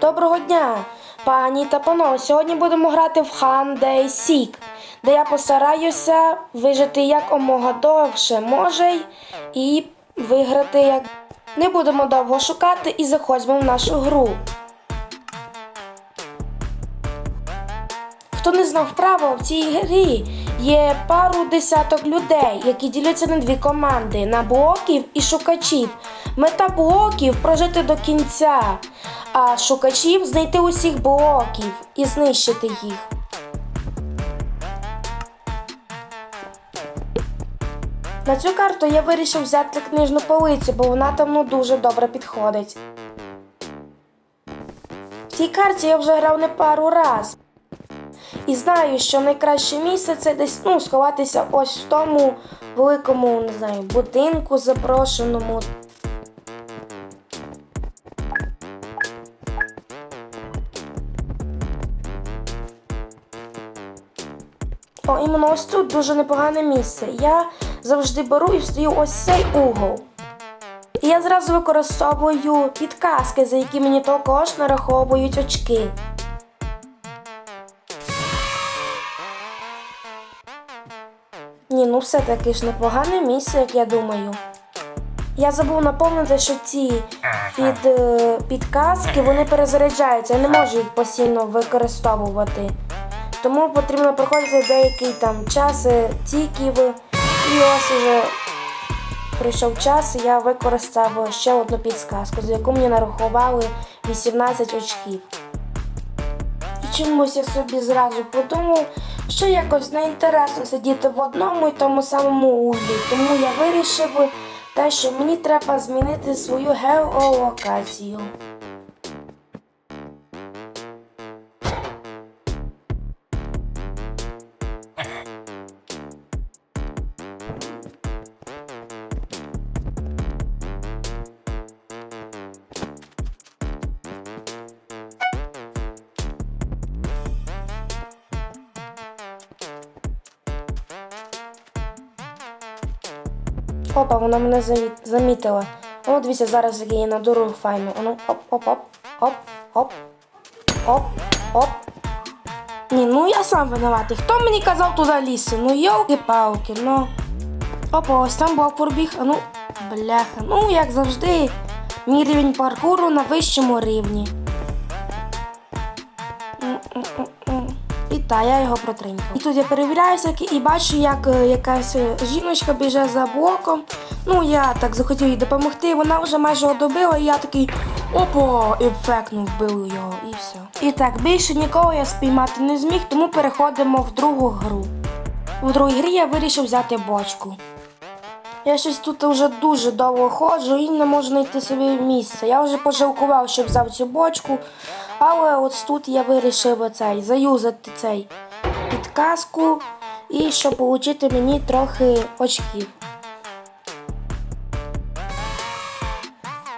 Доброго дня, пані та панове. Сьогодні будемо грати в Day Seek, де я постараюся вижити як омога довше може і виграти як. Не будемо довго шукати і заходьмо в нашу гру. Хто не знав правил в цій грі, є пару десяток людей, які діляться на дві команди на блоків і шукачів. Мета блоків прожити до кінця, а шукачів знайти усіх блоків і знищити їх. На цю карту я вирішив взяти книжну полицю, бо вона там ну дуже добре підходить. В цій карті я вже грав не пару раз. І знаю, що найкраще місце це десь ну, сховатися ось в тому великому, не знаю, будинку запрошеному. О, іменно ось тут дуже непогане місце. Я завжди беру і встаю ось цей угол. І я зразу використовую підказки, за які мені також нараховують очки. Ні, ну все-таки ж непогане місце, як я думаю. Я забув наповнити, що ці під, е, підказки вони перезаряджаються, я не можу їх постійно використовувати. Тому потрібно проходити деякий там час е, тіків. І ось уже прийшов час, і я використав ще одну підсказку, за яку мені нарахували 18 очків. Чомусь я собі зразу подумав, що якось не інтересно сидіти в одному і тому самому углі. Тому я вирішив те, що мені треба змінити свою геолокацію. Опа, вона мене замітила. О, дивіться, зараз я її надуру файно. Ану, оп, оп, оп, оп, оп, оп, оп. Ні, ну я сам винуватий. Хто мені казав туди лізти? Ну йолки-палки, ну. Опа, ось там блок пробіг. Ну, бляха. Ну, як завжди, мій рівень паркуру на вищому рівні. Та, я його протринькав. І тут я перевіряюся і бачу, як е, якась е, жіночка біже за блоком. Ну, я так захотів їй допомогти, вона вже майже його добила, і я такий опа, і фекнув, вбив його, і все. І так, більше нікого я спіймати не зміг, тому переходимо в другу гру. У другій грі я вирішив взяти бочку. Я щось тут вже дуже довго ходжу і не можу знайти собі місце. Я вже пожалкував, щоб взяв цю бочку, але от тут я вирішив цей, заюзати цей підказку і щоб отримати мені трохи очків.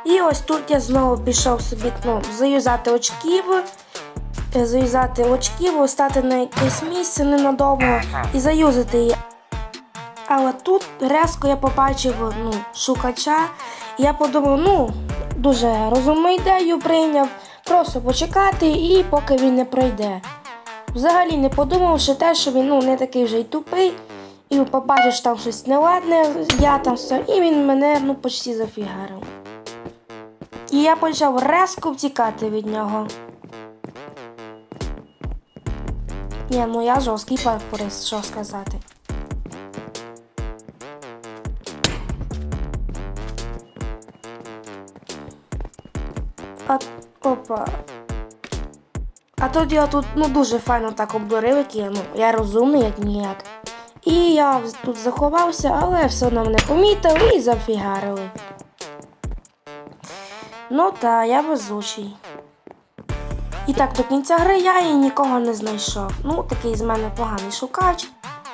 І ось тут я знову пішов собі ну, заюзати очків, е, заюзати очків, стати на якесь місце ненадовго і заюзати її. Але тут резко я побачив ну, шукача, і я подумав, ну, дуже розумну ідею прийняв, просто почекати і поки він не пройде. Взагалі не подумавши те, що він ну, не такий вже й тупий, і побачиш там щось неладне, я там все, і він мене ну, почти зафігарив. І я почав резко втікати від нього. Ні, ну я жорсткий паркурист, що сказати. А, опа. А тут я тут ну, дуже файно так обдурив, як я, ну, я розумний, як ніяк. І я тут заховався, але все одно мене помітили і зафігарили. Ну та, я везучий. І так до кінця гри я і нікого не знайшов. Ну, такий з мене поганий шукач.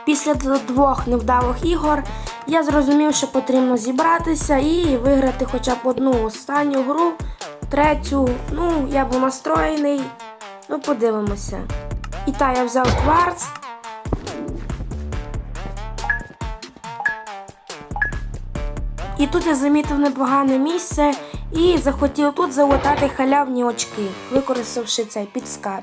Після двох невдалих ігор я зрозумів, що потрібно зібратися і виграти хоча б одну останню гру, третю. Ну, я був настроєний. Ну, подивимося. І та я взяв кварц. І тут я замітив непогане місце і захотів тут залатати халявні очки, використавши цей підска,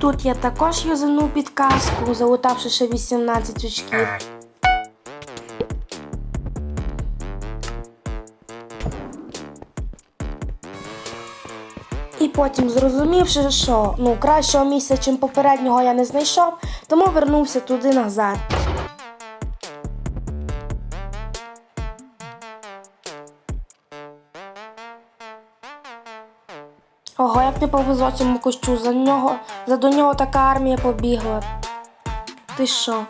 Тут я також юзану підказку, залутавши ще 18 очків. І потім зрозумівши, що ну кращого місця, чим попереднього я не знайшов, тому вернувся туди назад. Ого, як не повезло цьому кущу. за нього, за до нього така армія побігла. Ти що?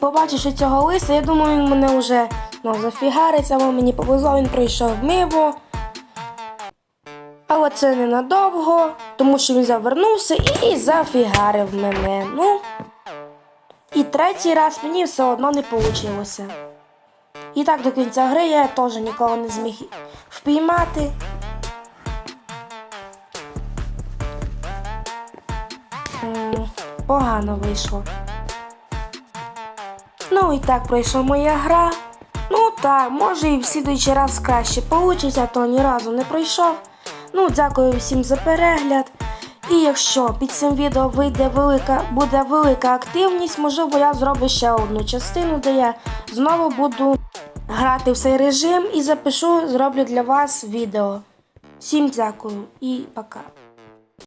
Побачивши цього лиса, я думаю, він мене вже ну, зафігариться, або мені повезло, він пройшов мимо. Але це ненадовго, тому що він завернувся і зафігарив мене. Ну. І третій раз мені все одно не вийшло. І так до кінця гри я теж нікого не зміг впіймати. Погано вийшло. Ну і так пройшла моя гра. Ну так, може і в слідуючий раз краще получиться, то ні разу не пройшов. Ну, дякую всім за перегляд. І якщо під цим відео вийде велика, буде велика активність, можливо, я зроблю ще одну частину, де я знову буду грати в цей режим і запишу, зроблю для вас відео. Всім дякую і пока.